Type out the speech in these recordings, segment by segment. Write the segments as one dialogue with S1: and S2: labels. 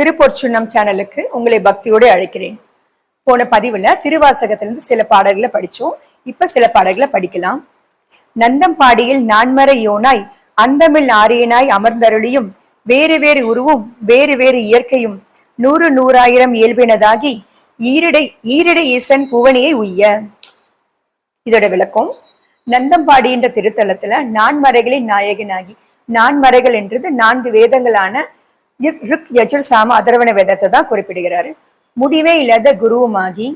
S1: திருப்பொற்சுண்ணம் சேனலுக்கு உங்களை பக்தியோடு அழைக்கிறேன். போன பதிவில் திருவாசகத்திலிருந்து சில பாடல்களை படித்தோம் இப்போ சில பாடல்களை படிக்கலாம். நந்தம்பாடியில் நான்மறை யோனாய் அந்தமில் ஆரியனாய் அமர்ந்தருளியும் வேறு வேறு உருவும் வேறு வேறு இயற்கையும் நூறு நூறாயிரம் இயல்பினதாகி ஈரிடை ஈரிடை ஈசன் புவனியை உய்ய. இதோட விளக்கம் நந்தம்பாடி என்ற திருத்தலத்துல நான்மறைகளின் நாயகனாகி நான்மறைகள் என்றது நான்கு வேதங்களான ரிக், யஜுர் சாம அதர்வண வேதத்தை தான் குறிப்பிடுகிறாரு. முடிவே இல்லாத குருவுமாகி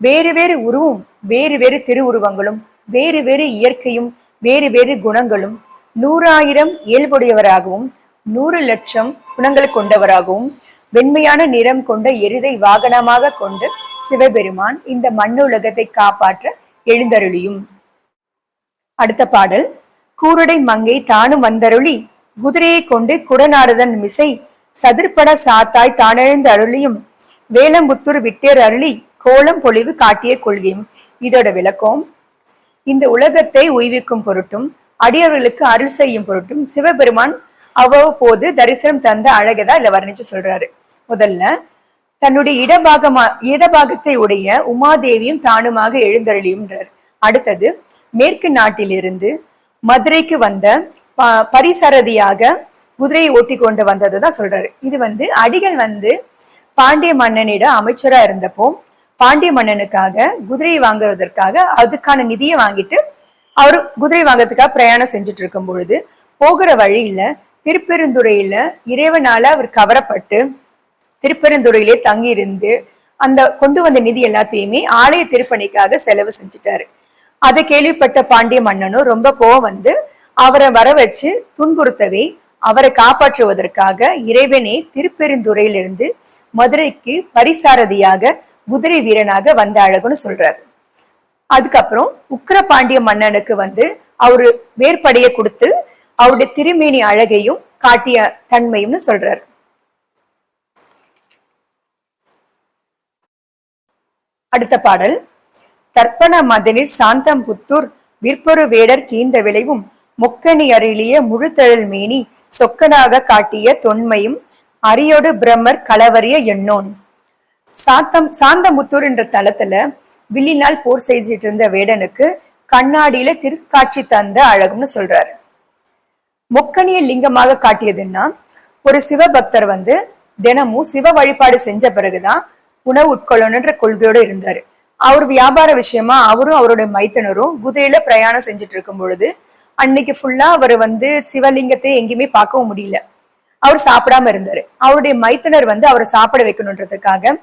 S1: வேறு வேறு உருவும் வேறு வேறு திருவுருவங்களும் வேறு வேறு இயற்கையும் வேறு வேறு குணங்களும் நூறாயிரம் இயல்புடையவராகவும் நூறு லட்சம் குணங்கள் கொண்டவராகவும் வெண்மையான நிறம் கொண்ட எருதை வாகனமாக கொண்டு சிவபெருமான் இந்த மண்ணுலகத்தை காப்பாற்ற எழுந்தருளியும். அடுத்த பாடல் கூருடை மங்கை தானும் வந்தருளி குதிரையை கொண்டு குடநாடுதன் மிசை சதிர்பட சாத்தாய் தானெழுந்து அருளியும். வேலம்புத்தூர் விட்டேர் அருளி கோலம் பொலிவு காட்டிய கொள்கையும் இதோட விளக்கம். இந்த உலகத்தை உய்விக்கும் பொருட்டும் அடியவர்களுக்கு அருள் செய்யும் பொருட்டும் சிவபெருமான் அவ்வப்போது தரிசனம் தந்த அழகதா இல்ல வர்ணிச்சு சொல்றாரு. முதல்ல தன்னுடைய இடபாகமா இடபாகத்தை உடைய உமாதேவியும் தானுமாக எழுந்தருளியும்ன்றார். அடுத்தது மேற்கு நாட்டிலிருந்து மதுரைக்கு வந்த ப- பரிசரதியாக குதிரையை ஓட்டி கொண்டு வந்ததை தான் சொல்றாரு. இது வந்து அடிகள் வந்து பாண்டிய மன்னனிடம் அமைச்சரா இருந்தப்போ பாண்டிய மன்னனுக்காக குதிரையை வாங்குவதற்காக அதுக்கான நிதியை வாங்கிட்டு அவர் குதிரை வாங்குறதுக்காக பிரயாணம் செஞ்சுட்டு இருக்கும் பொழுது போகிற வழியில திருப்பெருந்துறையில இறைவனால அவர் கவரப்பட்டு திருப்பெருந்துறையிலே தங்கியிருந்து அந்த கொண்டு வந்த நிதி எல்லாத்தையுமே ஆலய திருப்பணிக்காக செலவு செஞ்சுட்டாரு. அதை கேள்விப்பட்ட பாண்டிய மன்னனும் ரொம்ப கோவம் வந்து அவரை வர வச்சு துன்புறுத்தவே அவரை காப்பாற்றுவதற்காக இறைவனே திருப்பெருந்துறையிலிருந்து மதுரைக்கு பரிசாரதியாக குதிரை வீரனாக வந்த அழகுன்னு சொல்றாரு. அதுக்கப்புறம் உக்கிரபாண்டிய மன்னனுக்கு வந்து அவரு வேர்படைய கொடுத்து அவருடைய திருமேனி அழகையும் காட்டிய தன்மையும்னு சொல்றாரு. அடுத்த பாடல் தர்ப்பண மதனில் சாந்தம் புத்தூர் விற்பொரு வேடர் கீந்த விளைவும் முக்கணி அருளிய முழுத்தழல் மேனி சொக்கனாக காட்டிய தொன்மையும் அரியோடு பிரம்மர் கலவரிய எண்ணோன். சாத்தம் சாந்தமுத்தூர் என்ற தளத்துல வில்லினால் போர் செய்துட்டு இருந்த வேடனுக்கு கண்ணாடியில திருக்காட்சி தந்த அழகுன்னு சொல்றாரு. முக்கணிய லிங்கமாக காட்டியதுன்னா ஒரு சிவபக்தர் வந்து தினமும் சிவ வழிபாடு செஞ்ச பிறகுதான் உணவு உட்கொள்ளணுன்ற கொள்கையோடு இருந்தாரு. அவர் வியாபார விஷயமா அவரும் அவருடைய மைத்தனரும் குதிரையில பிரயாணம் செஞ்சுட்டு இருக்கும் பொழுது அன்னைக்கு ஃபுல்லா அவர் வந்து சிவலிங்கத்தை எங்கேயுமே பார்க்கவும் முடியல. அவர் சாப்பிடாம இருந்தாரு. அவருடைய மைத்தனர் வந்து அவரை சாப்பிட வைக்கணுன்றதுக்காக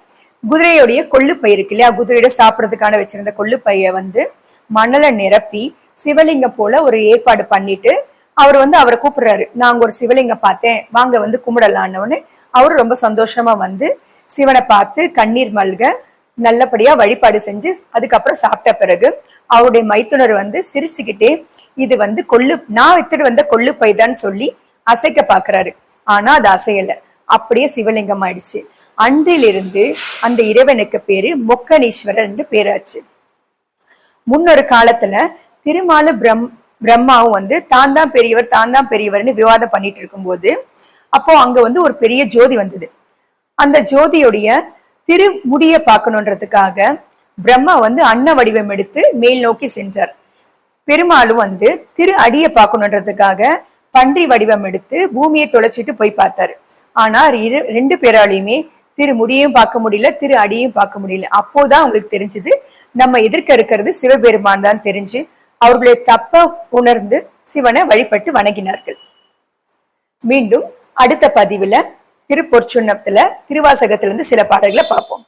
S1: குதிரையுடைய கொள்ளுப்பை இருக்கு இல்லையா? குதிரையோட சாப்பிட்றதுக்கான வச்சிருந்த கொள்ளுப்பைய வந்து மணலை நிரப்பி சிவலிங்கம் போல ஒரு ஏற்பாடு பண்ணிட்டு அவர் வந்து அவரை கூப்பிடுறாரு. நாங்க ஒரு சிவலிங்கம் பார்த்தேன். வாங்க வந்து கும்பிடலான்னு அவரு ரொம்ப சந்தோஷமா வந்து சிவனை பார்த்து கண்ணீர் மல்க நல்லபடியா வழிபாடு செஞ்சு அதுக்கப்புறம் சாப்பிட்ட பிறகு அவருடைய மைத்துனர் வந்து சிரிச்சுக்கிட்டே இது வந்து கொள்ளு நான் வித்துட்டு வந்த கொள்ளு பைதான்னு சொல்லி அசைக்க பாக்குறாரு. ஆனா அது அசையல. அப்படியே சிவலிங்கம் ஆயிடுச்சு. அன்றிலிருந்து அந்த இறைவனுக்கு பேரு மொக்கனீஸ்வரர் என்று பேராச்சு. முன்னொரு காலத்துல திருமாலு பிரம் பிரம்மாவும் வந்து தான் தான் பெரியவர் தான் தான் பெரியவர்னு விவாதம் பண்ணிட்டு இருக்கும்போது அப்போ அங்க வந்து ஒரு பெரிய ஜோதி வந்தது. அந்த ஜோதியுடைய திருமுடிய பார்க்கணுன்றதுக்காக பிரம்மா வந்து அன்ன வடிவம் எடுத்து மேல் நோக்கி சென்றார். பெருமாளும் வந்து திரு அடியை பார்க்கணுன்றதுக்காக பன்றி வடிவம் எடுத்து பூமியை தொலைச்சிட்டு போய் பார்த்தாரு. ஆனா இரு ரெண்டு பேராலையுமே திரு முடியையும் பார்க்க முடியல திரு அடியையும் பார்க்க முடியல. அப்போதான் அவங்களுக்கு தெரிஞ்சது நம்ம எதிர்க்க இருக்கிறது சிவபெருமான் தான் தெரிஞ்சு அவர்களுடைய தப்ப உணர்ந்து சிவனை வழிபட்டு வணங்கினார்கள். மீண்டும் அடுத்த பதிவுல திருப்பொற்சுண்ணத்துல திருவாசகத்திலிருந்து சில பாடல்களை பார்ப்போம்.